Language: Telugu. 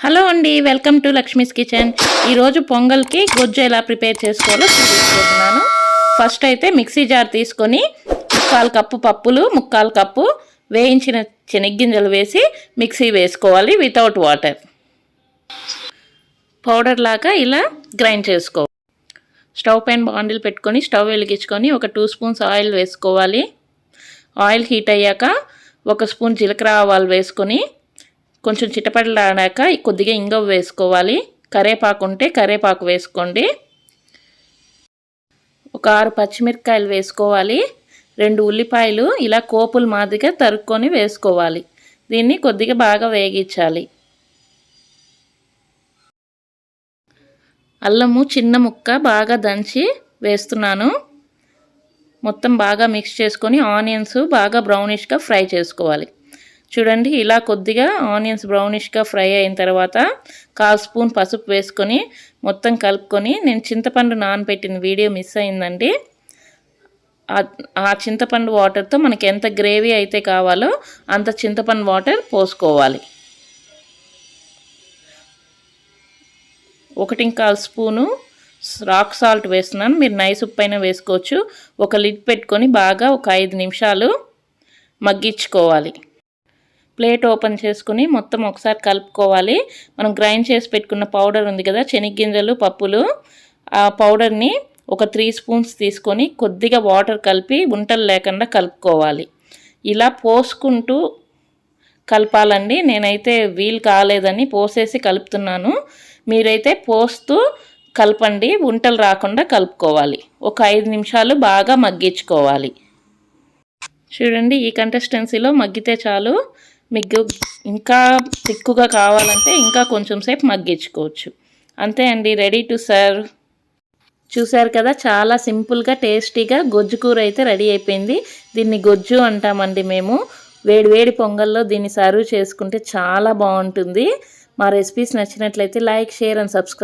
హలో అండి వెల్కమ్ టు లక్ష్మీస్ కిచెన్. ఈరోజు పొంగల్కి గొజ్జు ఎలా ప్రిపేర్ చేసుకోవాలో చూపించుకుంటున్నాను ఫస్ట్ అయితే మిక్సీ జార్ తీసుకొని ముక్కాలు కప్పు పప్పులు ముక్కాలు కప్పు వేయించిన చెనిగ్గింజలు వేసి మిక్సీ వేసుకోవాలి వితౌట్ వాటర్ పౌడర్ లాగా ఇలా గ్రైండ్ చేసుకోవాలి స్టవ్ పైన బాండిల్ పెట్టుకొని స్టవ్ వెలిగించుకొని ఒక టూ స్పూన్స్ ఆయిల్ వేసుకోవాలి. ఆయిల్ హీట్ అయ్యాక ఒక స్పూన్ జీలకర్ర ఆవాలు వేసుకొని కొంచెం చిటపటలాడాక కొద్దిగా ఇంగవ వేసుకోవాలి. కరేపాకు ఉంటే కరేపాకు వేసుకోండి. ఒక ఆరు పచ్చిమిరపకాయలు వేసుకోవాలి. రెండు ఉల్లిపాయలు ఇలా కోపుల మాదిరిగా తరుక్కొని వేసుకోవాలి. దీన్ని కొద్దిగా బాగా వేగించాలి. అల్లము చిన్న ముక్క బాగా దంచి వేస్తున్నాను. మొత్తం బాగా మిక్స్ చేసుకొని ఆనియన్స్ బాగా బ్రౌనిష్గా ఫ్రై చేసుకోవాలి. చూడండి ఇలా కొద్దిగా ఆనియన్స్ బ్రౌనిష్గా ఫ్రై అయిన తర్వాత కాల్ స్పూన్ పసుపు వేసుకొని మొత్తం కలుపుకొని నేను చింతపండు నానబెట్టిన వీడియో మిస్ అయిందండి. ఆ చింతపండు వాటర్తో మనకి ఎంత గ్రేవీ అయితే కావాలో అంత చింతపండు వాటర్ పోసుకోవాలి. ఒకటి కాల్ స్పూను రాక్ సాల్ట్ వేస్తున్నాను. మీరు నైస్ ఉప్పు అయినా వేసుకోవచ్చు. ఒక లిడ్ పెట్టుకొని బాగా ఒక ఐదు నిమిషాలు మగ్గించుకోవాలి. ప్లేట్ ఓపెన్ చేసుకుని మొత్తం ఒకసారి కలుపుకోవాలి. మనం గ్రైండ్ చేసి పెట్టుకున్న పౌడర్ ఉంది కదా శనగ్గింజలు పప్పులు ఆ పౌడర్ని ఒక త్రీ స్పూన్స్ తీసుకొని కొద్దిగా వాటర్ కలిపి ఉంటలు లేకుండా కలుపుకోవాలి. ఇలా పోసుకుంటూ కలపాలండి. నేనైతే వీలు కాలేదని పోసేసి కలుపుతున్నాను. మీరైతే పోస్తూ కలపండి ఉంటలు రాకుండా కలుపుకోవాలి. ఒక ఐదు నిమిషాలు బాగా మగ్గించుకోవాలి. చూడండి ఈ కంటెస్టెన్సీలో మగ్గితే చాలు. మీకు ఇంకా తిక్కుగా కావాలంటే ఇంకా కొంచెం సేపు మగ్గించుకోవచ్చు. అంతే అండి రెడీ టు సర్వ్. చూశారు కదా చాలా సింపుల్గా టేస్టీగా గొజ్జు కూర అయితే రెడీ అయిపోయింది. దీన్ని గొజ్జు అంటామండి మేము. వేడి వేడి పొంగల్లో దీన్ని సర్వ్ చేసుకుంటే చాలా బాగుంటుంది. మా రెసిపీస్ నచ్చినట్లయితే లైక్ షేర్ అండ్ సబ్స్క్రైబ్